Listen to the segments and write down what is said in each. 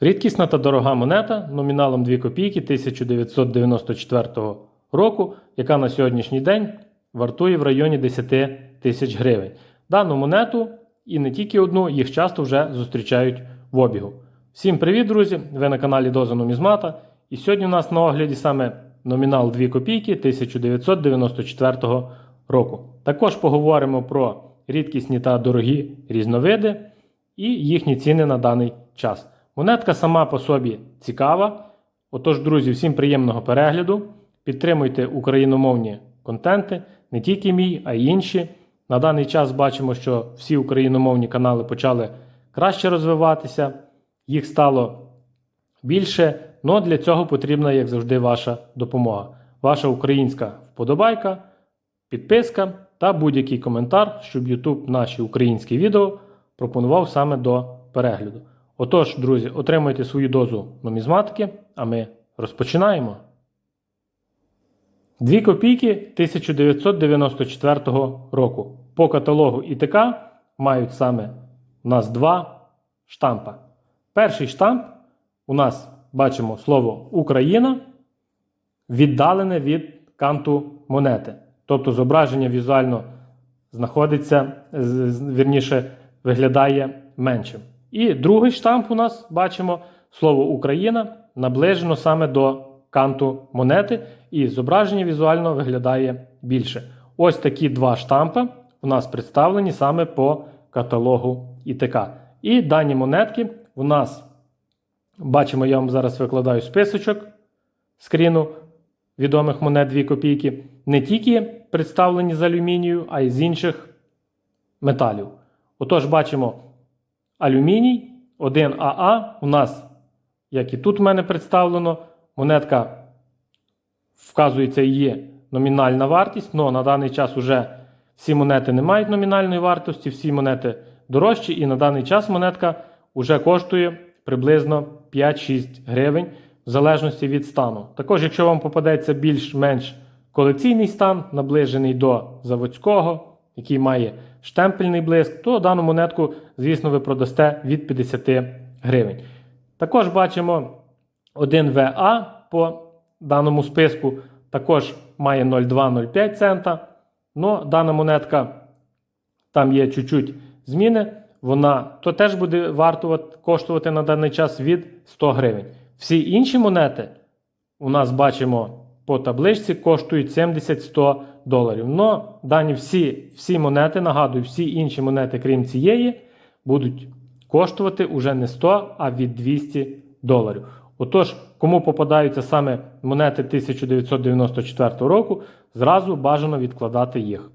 Рідкісна та дорога монета номіналом 2 копійки 1994 року, яка на сьогоднішній день вартує в районі 10 тисяч гривень. Дану монету і не тільки одну, їх часто вже зустрічають в обігу. Всім привіт, друзі! Ви на каналі Доза Нумізмата. І сьогодні у нас на огляді саме номінал 2 копійки 1994 року. Також поговоримо про рідкісні та дорогі різновиди і їхні ціни на даний час. Монетка сама по собі цікава. Отож, друзі, всім приємного перегляду. Підтримуйте україномовні контенти, не тільки мій, а й інші. На даний час бачимо, що всі україномовні канали почали краще розвиватися, їх стало більше. але для цього потрібна, як завжди, ваша допомога. Ваша українська вподобайка, підписка та будь-який коментар, щоб YouTube наші українські відео пропонував саме до перегляду. Отож, друзі, отримуйте свою дозу нумізматики, а ми розпочинаємо. 2 копійки 1994 року. По каталогу ІТК мають саме у нас два штампа. Перший штамп у нас бачимо слово Україна віддалене від канту монети. Тобто зображення візуально знаходиться, вірніше, виглядає меншим. І другий штамп у нас бачимо слово Україна наближено саме до канту монети, і зображення візуально виглядає більше. Ось такі два штампи у нас представлені саме по каталогу ІТК. І дані монетки у нас бачимо, я вам зараз викладаю списочок скріну відомих монет 2 копійки, не тільки представлені з алюмінію, а й з інших металів. Отож, бачимо алюміній 1АА у нас, як і тут в мене представлено, монетка вказується її номінальна вартість, але на даний час вже всі монети не мають номінальної вартості, всі монети дорожчі, і на даний час монетка вже коштує приблизно 5-6 гривень в залежності від стану. Також, якщо вам попадеться більш-менш колекційний стан, наближений до заводського, який має штемпельний блиск, то дану монетку, звісно, ви продасте від 50 гривень. Також бачимо 1ВА по даному списку, також має 0,2-0,5 цента. Но дана монетка, там є чуть-чуть зміни, вона то теж буде вартувати, коштувати на даний час від 100 гривень. Всі інші монети у нас бачимо по табличці коштують 70-100 доларів. Но дані всі, всі монети, нагадую, всі інші монети, крім цієї, будуть коштувати уже не 100, а від 200 доларів. Отож, кому попадаються саме монети 1994 року, зразу бажано відкладати їх.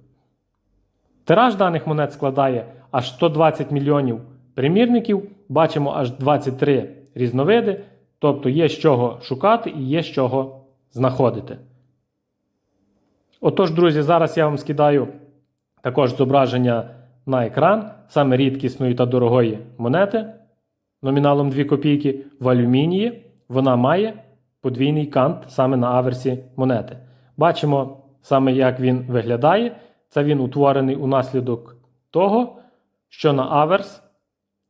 Тираж даних монет складає аж 120 мільйонів примірників, бачимо аж 23 різновиди, тобто є з чого шукати і є з чого знаходити. Отож, друзі, зараз я вам скидаю також зображення на екран саме рідкісної та дорогої монети номіналом 2 копійки в алюмінії. Вона має подвійний кант саме на аверсі монети. Бачимо саме, як він виглядає. Це він утворений унаслідок того, що на аверс,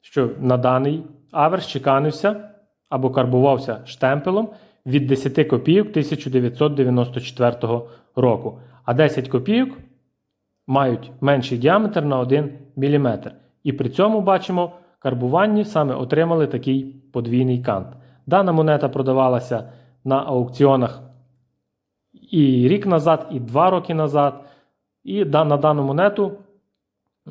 що на даний аверс чеканився або карбувався штемпелом від 10 копійок 1994 року. А 10 копійок мають менший діаметр на 1 мм. І при цьому бачимо, карбуванні саме отримали такий подвійний кант. Дана монета продавалася на аукціонах і рік назад, і два роки назад. І на дану монету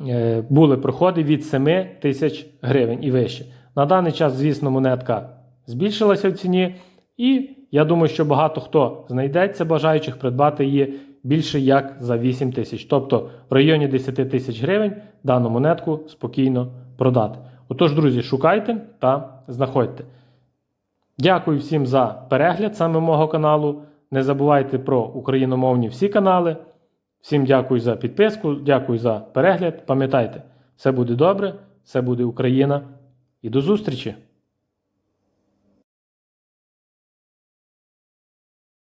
е, були проходи від 7 тисяч гривень і вище. На даний час, звісно, монетка збільшилася в ціні, і я думаю, що багато хто знайдеться бажаючих придбати її більше як за 8 тисяч. Тобто в районі 10 тисяч гривень дану монетку спокійно продати. Отож, друзі, шукайте та знаходьте. Дякую всім за перегляд саме мого каналу. Не забувайте про україномовні всі канали. Всім дякую за підписку, дякую за перегляд. Пам'ятайте, все буде добре, все буде Україна. І до зустрічі!